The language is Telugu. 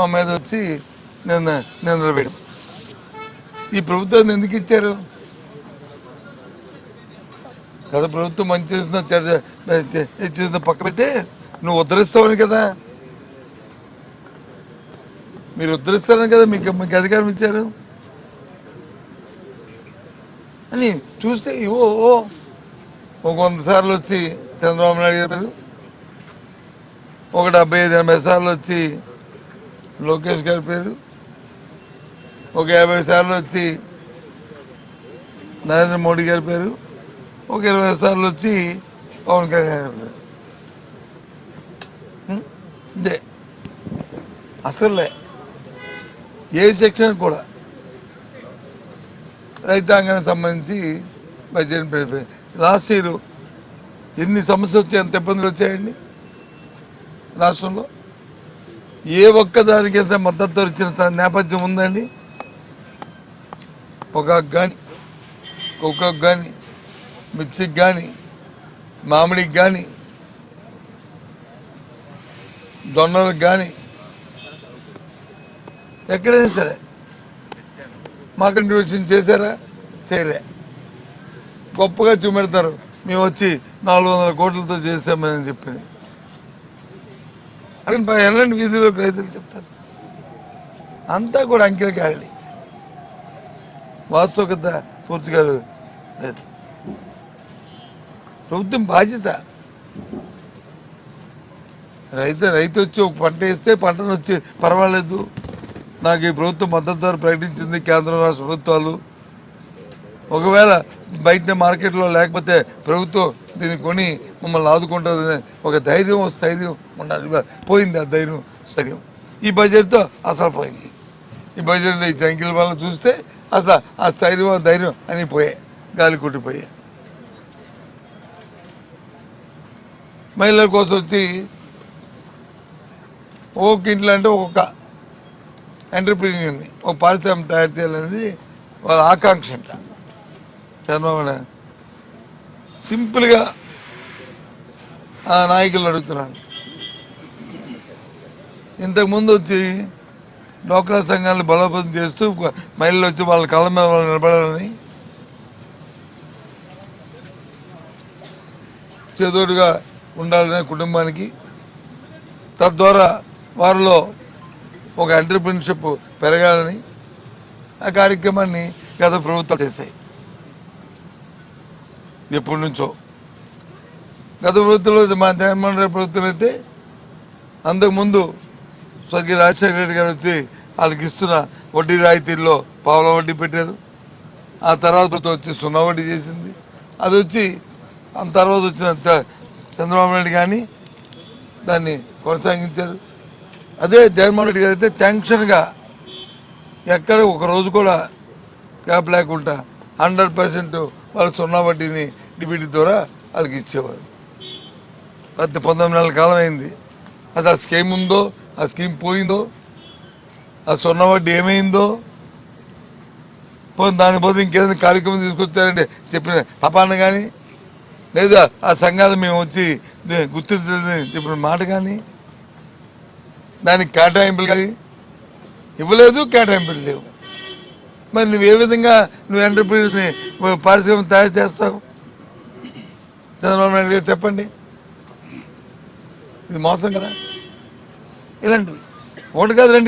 మా మీద వచ్చి నిన్న నిద్రపోయడం. ఈ ప్రభుత్వాన్ని ఎందుకు ఇచ్చారు? కదా ప్రభుత్వం మంచి చేసిన చేసిన పక్క పెడితే నువ్వు ఉద్ధరిస్తావని కదా. మీరు ఉద్ధరిస్తారని కదా మీకు మీకు అధికారం ఇచ్చారు. అని చూస్తే ఓ ఓ ఒక వంద సార్లు వచ్చి చంద్రబాబు నాయుడు గారు ఒక డెబ్బై ఐదు ఎనభై సార్లు వచ్చి లోకేష్ గారి పేరు? ఒక యాభై సార్లు వచ్చి నరేంద్ర మోడీ గారి పేరు. ఒక ఇరవై సార్లు వచ్చి పవన్ కళ్యాణ్ గారి పేరు. ఇదే. అసలే. ఏ సెక్షన్ కూడా రైతాంగానికి సంబంధించి బడ్జెట్ పె- లాస్ట్ ఇయర్ ఎన్ని సమస్యలు వచ్చాయి ఎంత ఇబ్బందులు వచ్చాయండి రాష్ట్రంలో? ఏ ఒక్కదానికైతే మద్దతు ఇచ్చిన నేపథ్యం ఉందండి? పొగాకు కానీ కుక్కకు కానీ మిర్చికి కానీ మామిడికి కానీ దొండలకు కానీ ఎక్కడైనా సరే. మాకు కంట్రిబ్యూషన్ చేశారా? చేయలే. గొప్పగా చూపెడతారు. మేము వచ్చి నాలుగు వందల కోట్లతో చేసామని చెప్పింది అక్కడ ఎలాంటి వీధిలోకి రైతులు చెప్తారు. అంతా కూడా అంకెల కారడి వాస్తవికత పూర్తిగా లేదు ప్రభుత్వం బాధ్యత. రైతు రైతు వచ్చి ఒక పంట వేస్తే పంటను వచ్చి పర్వాలేదు. నాకు ఈ ప్రభుత్వం మద్దతు ధర ప్రకటించింది కేంద్ర రాష్ట్ర ప్రభుత్వాలు. ఒకవేళ బయట మార్కెట్లో లేకపోతే ప్రభుత్వం దీన్ని కొని మమ్మల్ని ఆదుకుంటుందని ఒక ధైర్యం స్థైర్యం ఉండాలి. పోయింది ఆ ధైర్యం స్థైర్యం. ఈ బడ్జెట్తో అసలు పోయింది. ఈ బడ్జెట్లో ఈ సంఖ్యల వల్ల చూస్తే అసలు ఆ స్థైర్యం ఆ ధైర్యం అని పోయాయి. గాలి కొట్టిపోయాయి. మహిళల కోసం వచ్చి ఒక్కొక్క ఇంట్లో అంటే ఒక్కొక్క ఎంటర్ప్రీనియర్ని ఒక పారిశ్రామిక తయారు చేయాలనేది వాళ్ళ ఆకాంక్ష అంట. చంద్రబాబు సింపుల్గా ఆ నాయకులు అడుగుతున్నాను. ఇంతకుముందు వచ్చి డోక్రా సంఘాలను బలోపేతం చేస్తూ మహిళలు వచ్చి వాళ్ళ కళ్ళ మీద వాళ్ళు నిలబడాలని చేదోడుగా ఉండాలనే కుటుంబానికి తద్వారా వారిలో ఒక ఎంటర్ప్రినర్షిప్ పెరగాలని ఆ కార్యక్రమాన్ని గత ప్రభుత్వాలు చేశాయి. ఎప్పటి నుంచో. గత ప్రభుత్వంలో మా జగన్మోహన్ రెడ్డి ప్రభుత్వం అయితే అంతకుముందు స్వర్గీయ రాజశేఖర రెడ్డి గారు వచ్చి వాళ్ళకి ఇస్తున్న వడ్డీ రాయితీల్లో పావుల వడ్డీ పెట్టారు. ఆ తర్వాత ప్రభుత్వం వచ్చి సున్నా వడ్డీ చేసింది. అది వచ్చి ఆ తర్వాత వచ్చిన చంద్రబాబు నాయుడు కానీ దాన్ని కొనసాగించారు. అదే జగన్మోహన్ రెడ్డి గారు అయితే టెన్షన్గా ఎక్కడ ఒక రోజు కూడా క్యాప్ లేకుండా హండ్రెడ్ పర్సెంట్ వాళ్ళు సున్నా వడ్డీని డిబిటీ ద్వారా వాళ్ళకి ఇచ్చేవారు. ప్రతి పంతొమ్మిది నెలల కాలం అయింది. అది ఆ స్కీమ్ ఉందో ఆ స్కీమ్ పోయిందో ఆ స్వర్ణ వడ్డీ ఏమైందో పోనీ దాని బదులు ఇంకేదైనా కార్యక్రమం తీసుకొచ్చారంటే చెప్పిన పాపాన్న కానీ లేదా ఆ సంఘాలు మేము వచ్చి గుర్తించలేదని చెప్పిన మాట కానీ దానికి కేటాయింపులు కానీ ఇవ్వలేదు కేటాయింపులు లేవు. మరి నువ్వు ఏ విధంగా నువ్వు ఎంటర్ప్రీనర్స్ని పారిశ్రామిక తయారు చేస్తావు? చంద్రబాబు నాయుడు గారు చెప్పండి. ఇది మోసం కదా? ఇలాంటివి ఒకటి కాదు రెండు